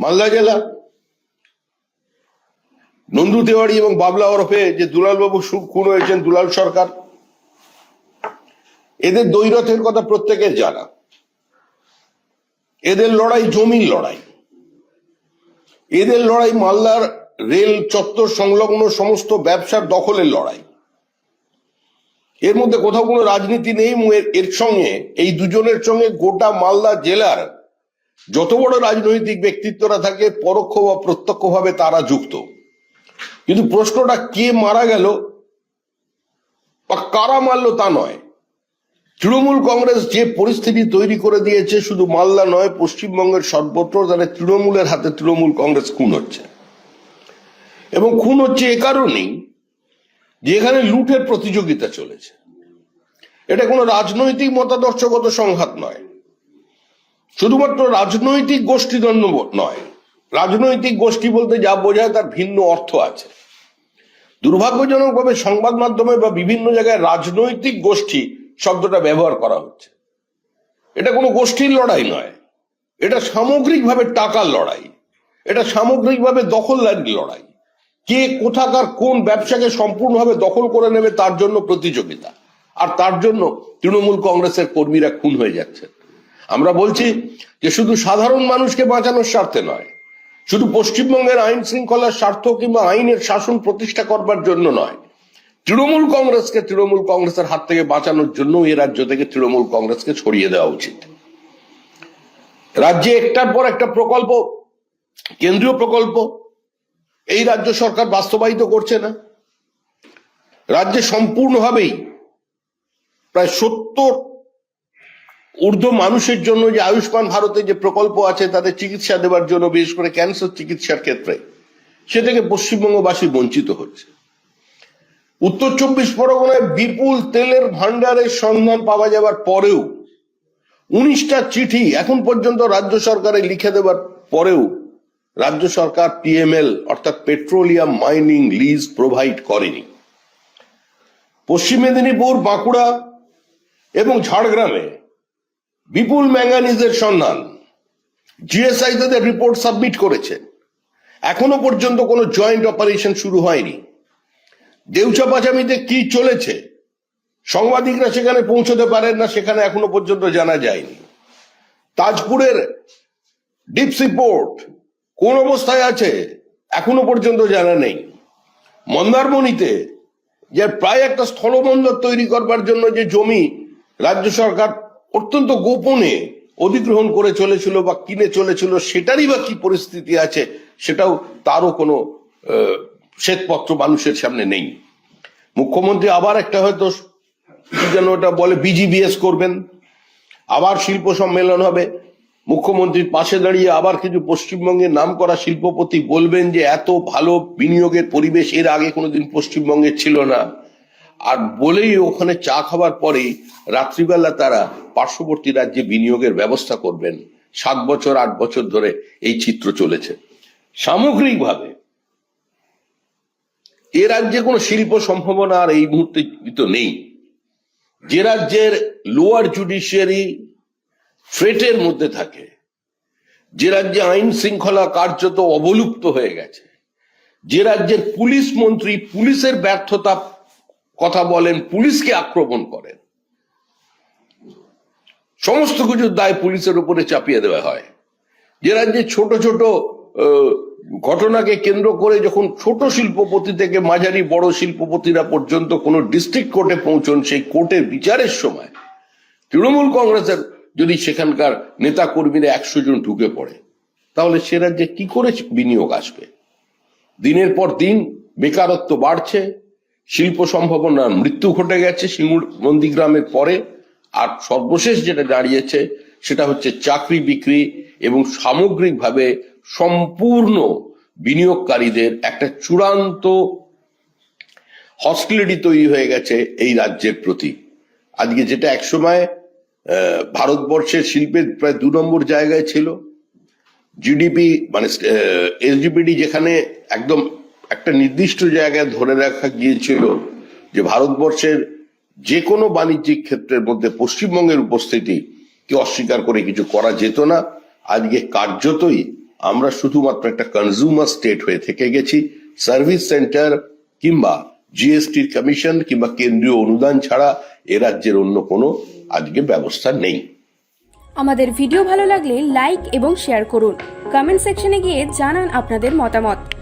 মালদা জেলা। নন্দু তেওয়ারি এবং বাবলা ওরফে যে দুলালবাবু খুন হয়েছেন, দুলাল সরকার। এদের দৈরথের কথা প্রত্যেকের জানা। এদের লড়াই জমির লড়াই। এদের লড়াই মালদার রেল চত্বর সংলগ্ন সমস্ত ব্যবসার দখলের লড়াই। এর মধ্যে কোথাও কোনো রাজনীতি নেই এর সঙ্গে, এই দুজনের সঙ্গে গোটা মালদা জেলার যত বড় রাজনৈতিক ব্যক্তিত্বরা থাকে, পরোক্ষ বা প্রত্যক্ষভাবে তারা যুক্ত। কিন্তু প্রশ্নটা কে মারা গেল বা কারা মারলো তা নয়। তৃণমূল কংগ্রেস যে পরিস্থিতি তৈরি করে দিয়েছে শুধু মালদা নয়, পশ্চিমবঙ্গের সর্বত্র তাহলে তৃণমূলের হাতে তৃণমূল কংগ্রেস খুন হচ্ছে। এবং খুন হচ্ছে এ কারণেই যে এখানে লুটের প্রতিযোগিতা চলেছে। এটা কোনো রাজনৈতিক মতাদর্শগত সংঘাত নয়। শুধুমাত্র রাজনৈতিক গোষ্ঠী গোষ্ঠীদ্বন্দ্ব নয়, রাজনৈতিক গোষ্ঠী বলতে যা বোঝায় তার ভিন্ন অর্থ আছে। দুর্ভাগ্যজনকভাবে সংবাদ মাধ্যমে বা বিভিন্ন জায়গায় রাজনৈতিক গোষ্ঠী শব্দটা ব্যবহার করা হচ্ছে। এটা কোনো গোষ্ঠীর লড়াই নয়, এটা সামগ্রিকভাবে টাকার লড়াই, এটা সামগ্রিকভাবে দখলদারির লড়াই। কে কোথাকার কোন ব্যবসাকে সম্পূর্ণভাবে দখল করে নেবে তার জন্য প্রতিযোগিতা, আর তার জন্য তৃণমূল কংগ্রেসের কর্মীরা খুন হয়ে যাচ্ছে আমরা বলছি যে শুধু সাধারণ মানুষকে বাঁচানোর স্বার্থে নয়, শুধু পশ্চিমবঙ্গের আইন শৃঙ্খলার স্বার্থ কিংবা আইনের শাসন প্রতিষ্ঠা করবার জন্য নয়, তৃণমূল কংগ্রেসকে তৃণমূল কংগ্রেসের হাত থেকে বাঁচানোর জন্য এই রাজ্য থেকে তৃণমূল কংগ্রেসকে ছড়িয়ে দেওয়া উচিত। রাজ্যে একটার পর একটা প্রকল্প, কেন্দ্রীয় প্রকল্প, এই রাজ্য সরকার বাস্তবায়িত করছে না। রাজ্যে সম্পূর্ণভাবেই প্রায় সত্তর ঊর্ধ্ব মানুষের জন্য যে আয়ুষ্মান ভারতে যে প্রকল্প আছে, তাদের চিকিৎসা দেওয়ার জন্য, বিশেষ করে ক্যান্সার চিকিৎসার ক্ষেত্রে, সে থেকে পশ্চিমবঙ্গবাসী বঞ্চিত হচ্ছে। উত্তর চব্বিশ পরগনায় বিপুল তেলের ভান্ডারের সন্ধান পাওয়া যাবার পরেও, উনিশটা চিঠি এখন পর্যন্ত রাজ্য সরকারে লিখে দেওয়ার পরেও, রাজ্য সরকার পিএমএল অর্থাৎ পেট্রোলিয়াম মাইনিং লিজ প্রোভাইড করেনি। পশ্চিম মেদিনীপুর, বাঁকুড়া এবং ঝাড়গ্রামে বিপুল ম্যাঙ্গানিজের সন্ধান। জিএসআই তাদের রিপোর্ট সাবমিট করেছে। এখনও পর্যন্ত কোনো জয়েন্ট অপারেশন শুরু হয়নি। দেউচা পাচামিতে কি চলেছে, সাংবাদিকরা সেখানে পৌঁছতে পারেন না সেখানে এখনও পর্যন্ত জানা যায়নি। তাজপুরের ডিপসি পোর্ট কোন অবস্থায় আছে, এখনও পর্যন্ত জানা নেই। মন্দারমণিতে যে প্রায় একটা স্থলবন্দর তৈরি করবার জন্য যে জমি রাজ্য সরকার অত্যন্ত গোপনে অধিগ্রহণ করে চলেছিল বা কিনে চলেছিল, সেটারই বা কি পরিস্থিতি আছে, সেটাও তারও কোনো শ্বেতপত্র মানুষের সামনে নেই। মুখ্যমন্ত্রী আবার একটা হয়তো যেন ওটা বলে বিজিবিএস করবেন, আবার শিল্প সম্মেলন হবে, মুখ্যমন্ত্রীর পাশে দাঁড়িয়ে আবার কিছু পশ্চিমবঙ্গের নাম করা শিল্পপতি বলবেন যে এত ভালো বিনিয়োগের পরিবেশ এর আগে কোনোদিন পশ্চিমবঙ্গে ছিল না। আর বলেই ওখানে চা খাবার পরেই রাত্রিবেলা তারা পার্শ্ববর্তী রাজ্যে বিনিয়োগের ব্যবস্থা করবেন। সাত বছর, আট বছর ধরে এই চিত্র চলেছে। সামগ্রিকভাবে এ রাজ্যে কোনো শিল্প সম্ভাবনা আর এই মুহূর্তে তো নেই। যে রাজ্যের লোয়ার জুডিশিয়ারি ফ্রেটের মধ্যে থাকে, যে রাজ্যে আইন শৃঙ্খলা কার্যত অবলুপ্ত হয়ে গেছে, যে রাজ্যের পুলিশ মন্ত্রী পুলিশের ব্যর্থতা কথা বলেন, পুলিশকে আক্রমণ করেন। সমস্ত কিছুর দায় পুলিশের উপরে চাপিয়ে দেওয়া হয়। যে রাজ্যে ছোট ছোট ঘটনাকে কেন্দ্র করে যখন ছোট শিল্পপতি থেকে মাঝারি বড় শিল্পপতিরা পর্যন্ত কোনো ডিস্ট্রিক্ট কোর্টে পৌঁছন, সেই কোর্টের বিচারের সময় তৃণমূল কংগ্রেসের যদি সেখানকার নেতা কর্মীরা একশো জন ঢুকে পড়ে, তাহলে সে রাজ্যে কি করে বিনিয়োগ আসবে? দিনের পর দিন বেকারত্ব বাড়ছে শিল্প সম্ভাবনার মৃত্যু ঘটে গেছে সিঙ্গুর নন্দীগ্রামের পরে, আর সর্বশেষ যেটা দাঁড়িয়েছে সেটা হচ্ছে চাকরি বিক্রি এবং সামগ্রিকভাবে সম্পূর্ণ বিনিয়োগকারীদের একটা চূড়ান্ত হস্টিলিটি তৈরি হয়ে গেছে এই রাজ্যের প্রতি। আজকে যেটা একসময় ভারতবর্ষের শিল্পের প্রায় দু নম্বর জায়গায় ছিল। জিডিপি মানে এসডিপিডি যেখানে একদম একটা নির্দিষ্ট জায়গায় ধরে রাখা গিয়েছিল যে ভারতবর্ষের যে কোনো বাণিজ্যিক ক্ষেত্রের মধ্যে পশ্চিমবঙ্গের উপস্থিতি কে অস্বীকার করে কিছু করা যেত না। আজকে কার্যতই আমরা শুধুমাত্র একটা কনজিউমার স্টেট হয়ে থেকে গেছি। সার্ভিস সেন্টার কিংবা জিএসটির কমিশন কিংবা কেন্দ্রীয় অনুদান ছাড়া এ রাজ্যের অন্য কোনো আজকে ব্যবস্থা নেই। আমাদের ভিডিও ভালো লাগলে লাইক এবং শেয়ার করুন। কমেন্ট সেকশনে গিয়ে জানান আপনাদের মতামত।